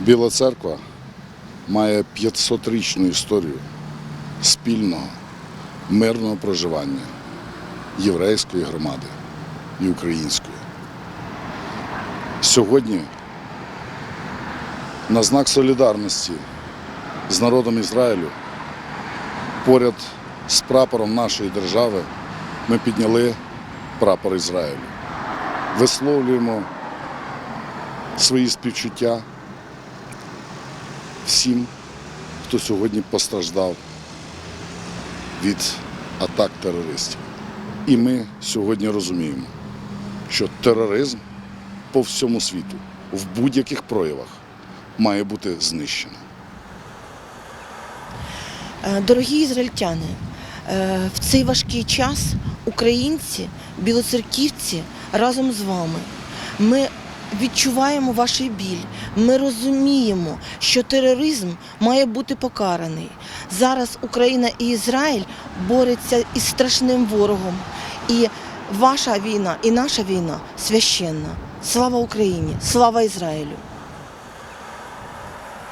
Біла церква має 500-річну історію спільного мирного проживання єврейської громади і української. Сьогодні на знак солідарності з народом Ізраїлю поряд з прапором нашої держави ми підняли прапор Ізраїлю. Висловлюємо свої співчуття всім, хто сьогодні постраждав від атак терористів. І ми сьогодні розуміємо, що тероризм по всьому світу в будь-яких проявах має бути знищено. Е, Дорогі ізраїльтяни, е, в цей важкий час українці, білоцерківці разом з вами. Ми відчуваємо ваш біль. Ми розуміємо, що тероризм має бути покараний. Зараз Україна і Ізраїль борються із страшним ворогом. І ваша війна, і наша війна священна. Слава Україні! Слава Ізраїлю!